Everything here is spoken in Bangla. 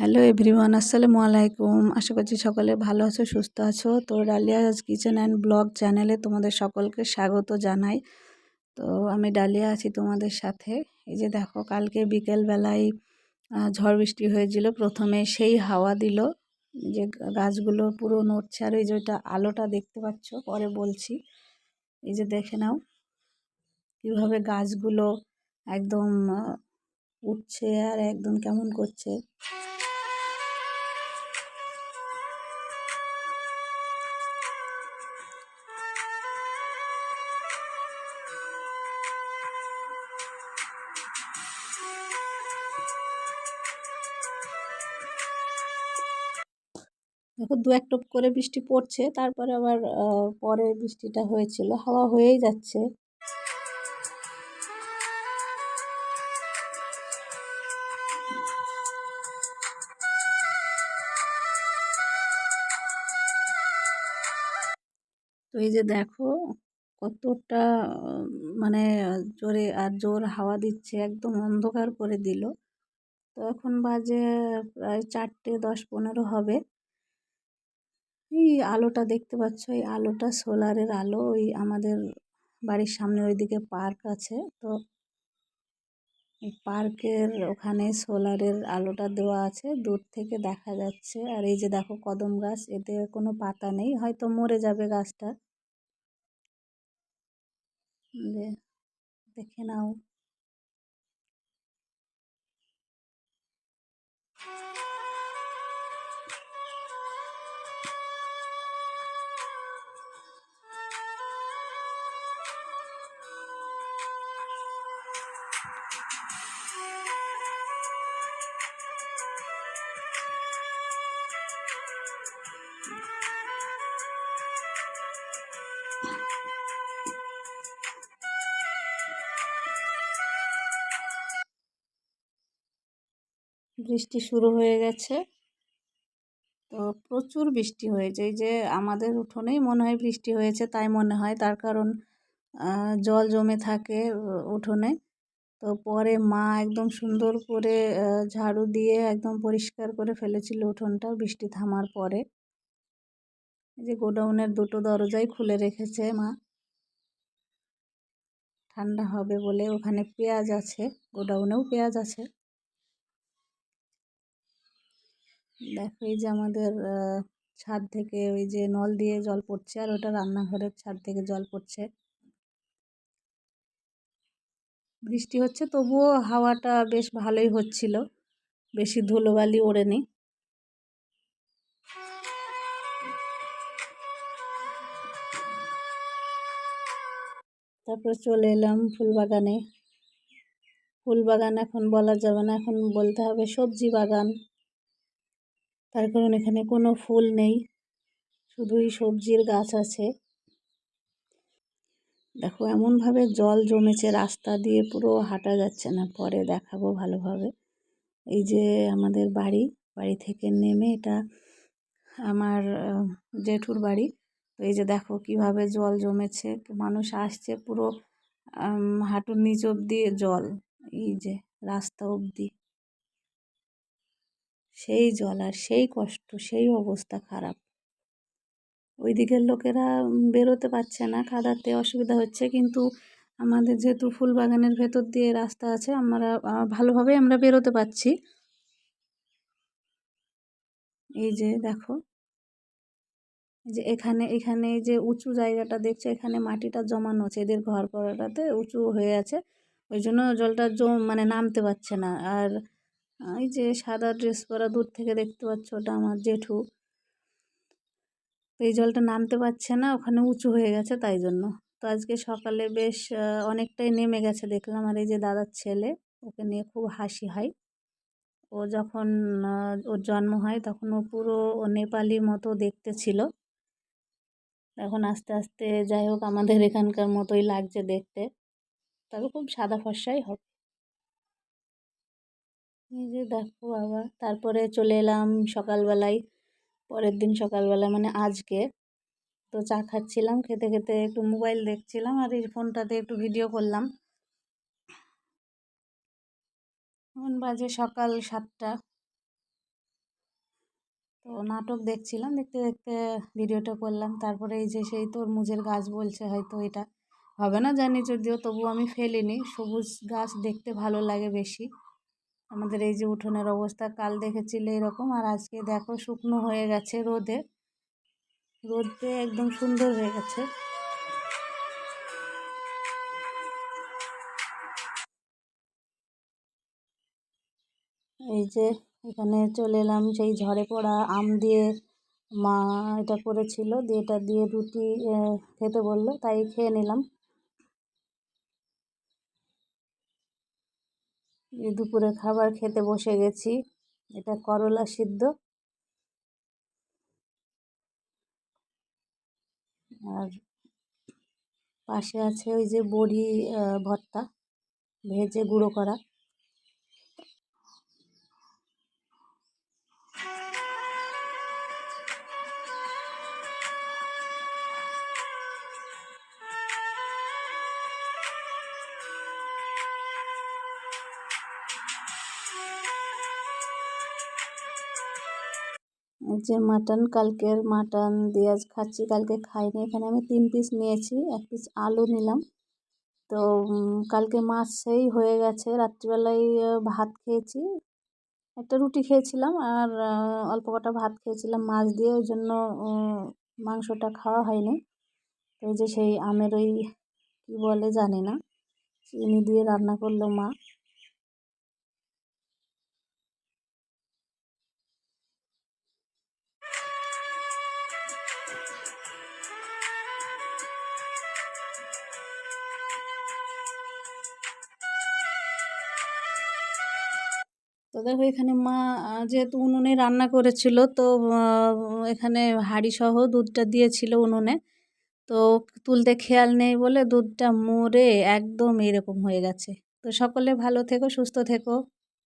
হ্যালো এভরিওয়ান, আসসালামু আলাইকুম। আশা করছি সকলে ভালো আছো, সুস্থ আছো। তো ডালিয়াজ কিচেন অ্যান্ড ব্লগ চ্যানেলে তোমাদের সকলকে স্বাগত জানাই। তো আমি ডালিয়া আছি তোমাদের সাথে। এই যে দেখো, কালকে বিকেলবেলায় ঝড় বৃষ্টি হয়েছিল। প্রথমে সেই হাওয়া দিল। যে গাছগুলো পুরো নড়ছে। আর এই যে ওইটা আলোটা দেখতে পাচ্ছ, পরে বলছি। এই যে দেখে নাও, কীভাবে গাছগুলো একদম উঠছে আর একদম কেমন করছে। দেখো দু এক টোপ করে বৃষ্টি পড়ছে, তারপরে আবার পরে বৃষ্টিটা হয়েছিল, হাওয়া হয়েই যাচ্ছে। তো এই যে দেখো কতটা মানে জোরে আর জোর হাওয়া দিচ্ছে, একদম অন্ধকার করে দিল। তো এখন বাজে প্রায় চারটে দশ পনেরো হবে। এই আলোটা দেখতে পাচ্ছ, এই আলোটা সোলারের আলো, ওই আমাদের বাড়ির সামনে ওইদিকে পার্ক আছে। তো পার্কের ওখানে সোলারের আলোটা দেওয়া আছে, দূর থেকে দেখা যাচ্ছে। আর এই যে দেখো কদম গাছ, এতে কোনো পাতা নেই, হয়তো মরে যাবে গাছটা। দেখে নাও। বৃষ্টি শুরু হয়ে গেছে। তো প্রচুর বৃষ্টি হয়েছে। এই যে আমাদের উঠোনেই মনে হয় বৃষ্টি হয়েছে, তাই মনে হয়। তার কারণ জল জমে থাকে উঠোনে। তো পরে মা একদম সুন্দর করে ঝাড়ু দিয়ে একদম পরিষ্কার করে ফেলেছিল উঠোনটা বৃষ্টি থামার পরে। এই যে গোডাউনের দুটো দরজাই খুলে রেখেছে মা। ঠান্ডা হবে বলে ওখানে পেঁয়াজ আছে, গোডাউনেও পেঁয়াজ আছে। দেখো এই যে আমাদের ছাদ থেকে ওই যে নল দিয়ে জল পড়ছে আর ওটা রান্নাঘরের ছাদ থেকে জল পড়ছে। বৃষ্টি হচ্ছে, তবুও হাওয়াটা বেশ ভালোই হচ্ছিল। বেশি ধুলোবালি ওড়েনি। তারপর চলে এলাম ফুলবাগানে। ফুলবাগান এখন বলা যাবে না, এখন বলতে হবে সবজি বাগান। তার কারণ এখানে কোনো ফুল নেই, শুধুই সবজির গাছ আছে। দেখো, এমনভাবে জল জমেছে, রাস্তা দিয়ে পুরো হাঁটা যাচ্ছে না। পরে দেখাবো ভালোভাবে। এই যে আমাদের বাড়ি বাড়ি থেকে নেমে এটা আমার জেঠুর বাড়ি। তো এই যে দেখো কীভাবে জল জমেছে, মানুষ আসছে পুরো হাঁটুর নিচ অব্দি জল। এই যে রাস্তা অবধি। সেই জল আর সেই কষ্ট, সেই অবস্থা খারাপ। ওই দিকের লোকেরা বেরোতে পারছে না কাদাতে অসুবিধা হচ্ছে। কিন্তু আমাদের যেহেতু ফুল বাগানের ভেতর দিয়ে রাস্তা আছে, আমরা ভালোভাবে আমরা বেরোতে পারছি। এই যে দেখো যে এখানে এখানে যে উঁচু জায়গাটা দেখছ, এখানে মাটিটা জমানো আছে এদের ঘর করাটাতে উঁচু হয়ে আছে। ওই জন্য জলটা জম মানে নামতে পারছে না। আর এই যে সাদা ড্রেস পরা দূর থেকে দেখতে পাচ্ছ ওটা আমার জেঠু। তো এই জলটা নামতে পারছে না, ওখানে উঁচু হয়ে গেছে তাই জন্য। তো আজকে সকালে বেশ অনেকটাই নেমে গেছে দেখলাম। আর এই যে দাদার ছেলে, ওকে নিয়ে খুব হাসি হয়। ও যখন ওর জন্ম হয় তখন ও পুরো ও নেপালি মতো দেখতে ছিল। এখন আস্তে আস্তে যাই হোক, আমাদের এখানকার মতোই লাগছে দেখতে। তবে খুব সাদা ফর্সাই হবে এই যে দেখো আবার, তারপরে চলে এলাম সকালবেলায়। পরের দিন সকালবেলা মানে আজকে। তো চা খাচ্ছিলাম, খেতে খেতে একটু মোবাইল দেখছিলাম আর এই ফোনটাতে একটু ভিডিও করলাম। এখন বাজে সকাল সাতটা। তো নাটক দেখছিলাম, দেখতে দেখতে ভিডিওটা করলাম। তারপরে এই যে সেই তরমুজের গাছ বলছে হয়তো এটা। হবে না জানি, যদিও তবু আমি ফেলিনি। সবুজ গাছ দেখতে ভালো লাগে বেশি। আমাদের এই যে উঠোনের অবস্থা, কাল দেখেছিলে এরকম। আর আজকে দেখো শুকনো হয়ে গেছে রোদে। রোদে একদম সুন্দর হয়ে গেছে। এই যে এখানে চলে এলাম সেই ঝড়ে পড়া আম দিয়ে। মা এটা করেছিল, দিয়ে এটা দিয়ে রুটি খেতে বলল, তাই খেয়ে নিলাম। দুপুরে খাবার খেতে বসে গেছি। এটা করলা সিদ্ধ। আর পাশে আছে ওই যে বড়ি ভর্তা, ভেজে গুঁড়ো করা। যে মাটন কালকের মাটন দিয়ে আজ খাচ্ছি, কালকে খাইনি। এখানে আমি তিন পিস নিয়েছি, এক পিস আলু নিলাম। তো কালকে মাছ সেই হয়ে গেছে। রাত্রিবেলায় ভাত খেয়েছি। একটা রুটি খেয়েছিলাম আর অল্প কটা ভাত খেয়েছিলাম মাছ দিয়ে। ওই জন্য মাংসটা খাওয়া হয়নি। তো যে সেই আমের ওই, কী বলে জানি না, চিনি দিয়ে রান্না করল মা। তো দেখো এখানে মা যেহেতু উনুনে রান্না করেছিল, তো এখানে হাড়ি সহ দুধটা দিয়েছিল উনুনে। তো তুলতে খেয়াল নেই বলে দুধটা মরে একদম এরকম হয়ে গেছে। তো সকলে ভালো থেকো, সুস্থ থেকো।